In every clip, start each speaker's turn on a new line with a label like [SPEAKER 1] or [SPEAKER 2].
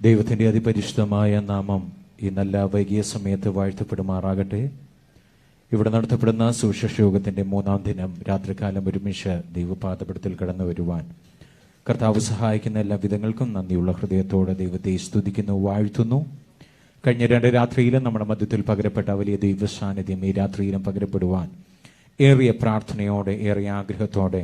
[SPEAKER 1] ദൈവത്തിന്റെ അതിപരിശുദ്ധമായ നാമം ഈ നല്ല വൈകിയ സമയത്ത് വാഴ്ത്തപ്പെടുമാറാകട്ടെ. ഇവിടെ നടത്തപ്പെടുന്ന സുവിശേഷ യോഗത്തിന്റെ മൂന്നാം ദിനം രാത്രികാലം ഒരുമിച്ച് ദൈവപാദപടത്തിൽ കടന്നു വരുവാൻ കർത്താവ് സഹായിക്കുന്ന എല്ലാ വിധങ്ങൾക്കും നന്ദിയുള്ള ഹൃദയത്തോടെ ദൈവത്തെ സ്തുതിക്കുന്നു വാഴ്ത്തുന്നു. കഴിഞ്ഞ രണ്ട് രാത്രിയിലും നമ്മുടെ മധ്യത്തിൽ പകരപ്പെട്ട വലിയ ദൈവ സാന്നിധ്യം ഈ രാത്രിയിലും പകരപ്പെടുവാൻ ഏറിയ പ്രാർത്ഥനയോടെ ഏറിയ ആഗ്രഹത്തോടെ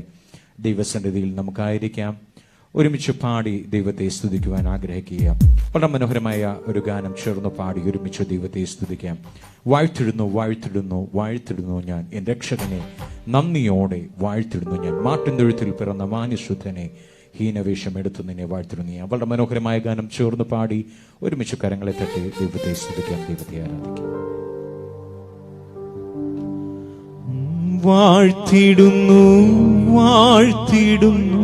[SPEAKER 1] ദൈവസന്നിധിയിൽ നമുക്കായിരിക്കാം. ഒരുമിച്ച് പാടി ദൈവത്തെ സ്തുതിക്കുവാൻ ആഗ്രഹിക്കുക വളരെ മനോഹരമായ ഒരു ഗാനം ചേർന്ന് പാടി ഒരുമിച്ച് ദൈവത്തെ സ്തുതിക്കാം. വാഴ്ത്തിടുന്നു വാഴ്ത്തിടുന്നു വാഴ്ത്തിടുന്നു ഞാൻ. എൻ രക്ഷകനെ നന്ദിയോടെ വാഴ്ത്തിടുന്നു ഞാൻ. മാട്ടിൻതൊഴുത്തിൽ പിറന്ന മാനുശുദ്ധനെ ഹീനവേഷം എടുത്തു നിന്നെ വാഴ്ത്തിടുന്നു ഞാൻ. വളരെ മനോഹരമായ ഗാനം ചേർന്ന് പാടി ഒരുമിച്ച് കരങ്ങളെ തട്ടി ദൈവത്തെ സ്തുതിക്കാം ദൈവത്തെ ആരാധിക്കാം. വാഴ്ത്തിടുന്നു വാഴ്ത്തിടുന്നു.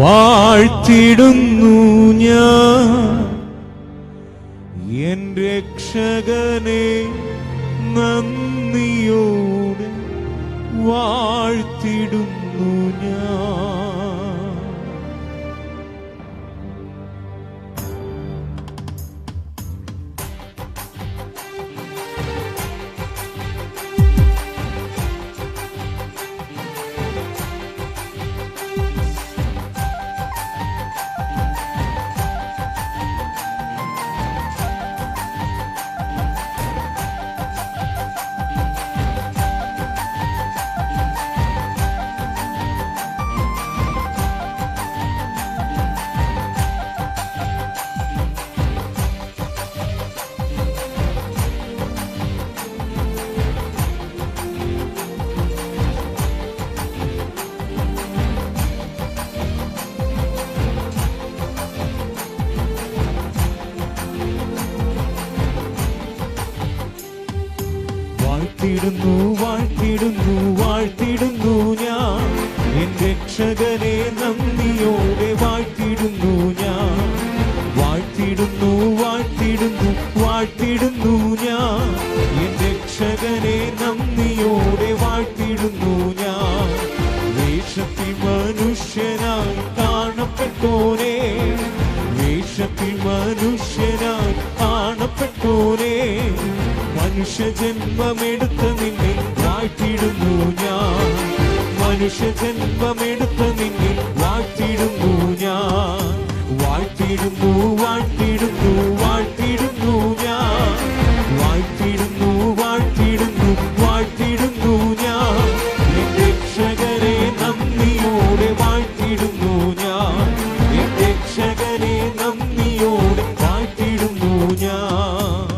[SPEAKER 1] വാഴ്ത്തിടുന്നു ഞാൻ. എൻ രക്ഷകനെ നന്ദിയോടെ വാഴ്ത്തിടുന്നു ഞാൻ. വാഴ്ത്തിടുന്നു വാഴ്ത്തിടുന്നു വാഴ്ത്തിടുന്നു ഞാൻ. എൻ രക്ഷകനെ നന്ദിയോടെ വാഴ്ത്തിടുന്നു ഞാൻ. വാഴ്ത്തിടുന്നു വാഴ്ത്തിടുന്നു വാഴ്ത്തിടുന്നു ഞാൻ. എൻ രക്ഷകനെ നന്ദിയോടെ വാഴ്ത്തിടുന്നു ഞാൻ. വേഷത്തിൽ മനുഷ്യനായി കാണപ്പെട്ടോനെ വേഷത്തിൽ മനുഷ്യനായി കാണപ്പെട്ടോനെ മനുഷ്യജന്മമെടുത്ത നിന്നിൽ വാഴ്ത്തിടുന്നു ഞാൻ. മനുഷ്യജന്മമെടുത്ത നിന്നിൽ വാഴ്ത്തിടുന്നു ഞാൻ. വാഴ്ത്തിടുന്നു വാഴ്ത്തിടുന്നു വാഴ്ത്തിടുന്നു ഞാൻ. വാഴ്ത്തിടുന്നു വാഴ്ത്തിടുന്നു വാഴ്ത്തിടുന്നു ഞാൻ. രക്ഷകരെ നന്ദിയോടെ വാഴ്ത്തിടുന്നു ഞാൻ. രക്ഷകരെ നന്ദിയോടെ വാഴ്ത്തിടുന്നു ഞാൻ.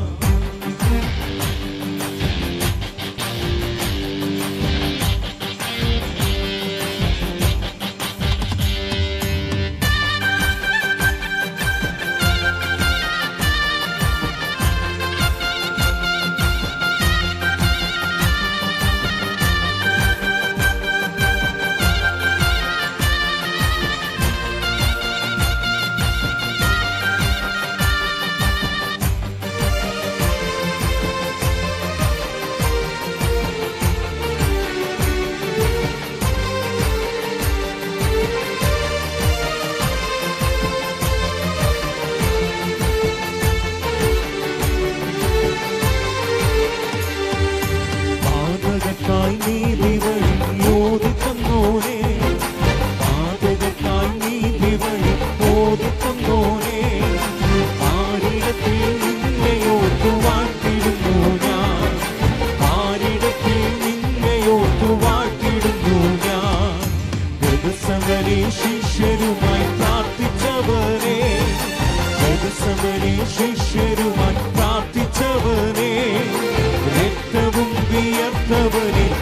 [SPEAKER 2] يرتضني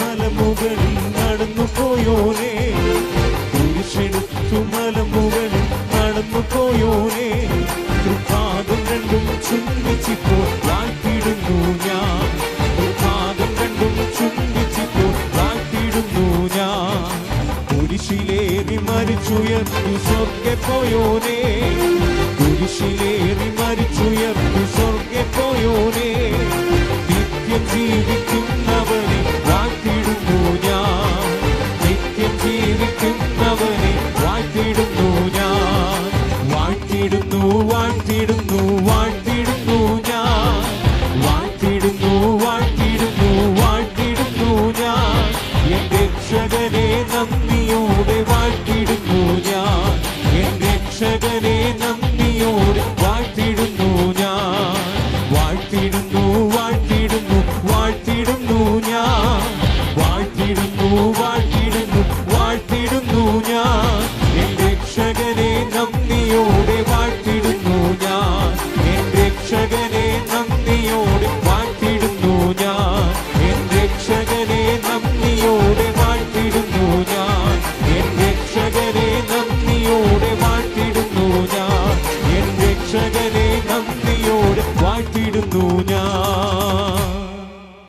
[SPEAKER 2] മലമുകളിൽ നടന്നു പോയോനേ. കുരിശെടുത്തു മലമുകളിൽ നടന്നു പോയോനേ. തൃപ്പാദം രണ്ടും ചുംബിച്ചിപ്പോൾ വാഴ്ത്തിടുന്നു ഞാൻ. തൃപ്പാദം രണ്ടും ചുംബിച്ചിപ്പോൾ വാഴ്ത്തിടുന്നു ഞാൻ. കുരിശിലേറി മരിച്ചുയർത്തു സ്വർഗ പോയോനേ. കുരിശിലേറി മരിച്ചുയർത്തു സ്വർഗെ വാഴ്ത്തിടുന്നു വാഴ്ത്തിടുന്നു ഞാൻ. വാഴ്ത്തിടുന്നു വാഴ്ത്തിടുന്നു വാഴ്ത്തിടുന്നു ഞാൻ. എൻ രക്ഷകനെ നന്ദിയോടെ വാഴ്ത്തിടുന്നു ഞാൻ. എൻ രക്ഷകനെ